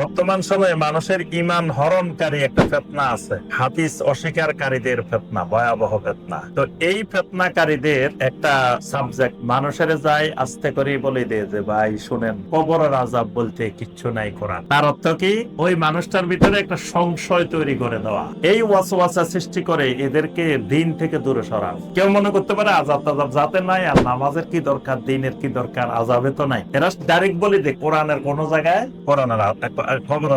বর্তমান সময়ে মানুষের ইমান হরণকারী একটা ফেতনা আছে। হাদিস অস্বীকারীদের ফেতনা, ভয়াবহ ফেতনা। তো এই ফেতনাকারীদের একটা সাবজেক্ট মানুষের যায় আস্তে করে বলে দেয় যে, ভাই, শুনেন কবরের আজাব বলতে কিচ্ছু নাই কোরআন। তার অর্থ কি? ওই মানুষটার ভিতরে একটা সংশয় তৈরি করে দেওয়া। এই ওয়াসওয়াসা সৃষ্টি করে এদেরকে দিন থেকে দূরে সরান। কেউ মনে করতে পারে আজাব তাজাব যাতে নাই আর নামাজের কি দরকার, দিনের কি দরকার আজাবে তো নাই। এরা ডাইরেক্ট বলে দে কোরআনের কোন জায়গায়, কোরআনের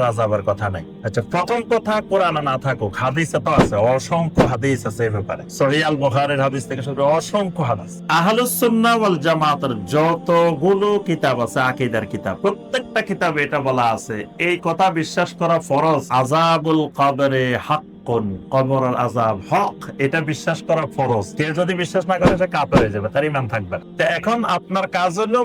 আজাবের কথা নাই। আচ্ছা প্রথম কথা কোরআনে না থাকুক তো আছে, অসংখ্য হাদিস আছে এই ব্যাপারে। সহিয়াল হাদিস থেকে শুরু অসংখ্য হাদিস। আহলুসুন্না ওয়াল জামাতের যতগুলো কিতাব আছে, আকিদার কিতাব, প্রত্যেকটা কিতাবে এটা বলা আছে, এই কথা বিশ্বাস করা ফরজ। আজাবুল কবরে হক কবরের আজাব হক, এটা বিশ্বাস করা ফরজ। কেউ যদি বিশ্বাস না করে, সে হয়ে যাবে, তার ইমান থাকবে তো এখন আপনার কাজ হলো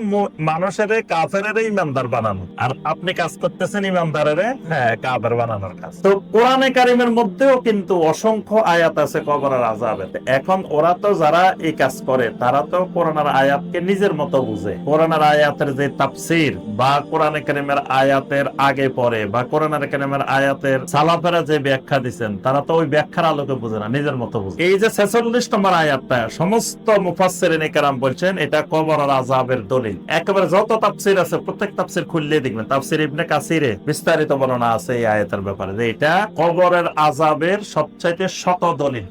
মানুষের কাফের ইমানদার বানানো। আর আপনি কাজ করতেছেন ইমানদারের হ্যাঁ কাফের বানানোর কাজ। তো কোরআনে কারিমের মধ্যেও কিন্তু অসংখ্য আয়াত আছে কবরের আজাবের এখন ওরা তো যারা এই কাজ করে, তারা তো কোরআনের আয়াতকে নিজের মতো বুঝে। কোরআনের আয়াতের যে তাফসির, বা কোরআনে কারিমের আয়াতের আগে পরে, বা কোরআনের কারিমের আয়াতের সালাফেরা যে ব্যাখ্যা দিচ্ছেন তারা তো ওই ব্যাখ্যার আলোকে বুঝে না, নিজের মতো বুঝে। এই যে ছেচল্লিশ নম্বর আয়াতটা, সমস্ত মুফাসসিরিন কেরাম বলছেন, এটা কবর আর আজাবের দলিল। একেবারে যত তাপসির আছে, প্রত্যেক তাপসির খুললে দেখবেন তাপসির ইবনে কাসিরে বিস্তারিত বর্ণনা আছে এই আয়াতের ব্যাপারে, যে এটা কবরের আজাবের সবচাইতে শত দলিল।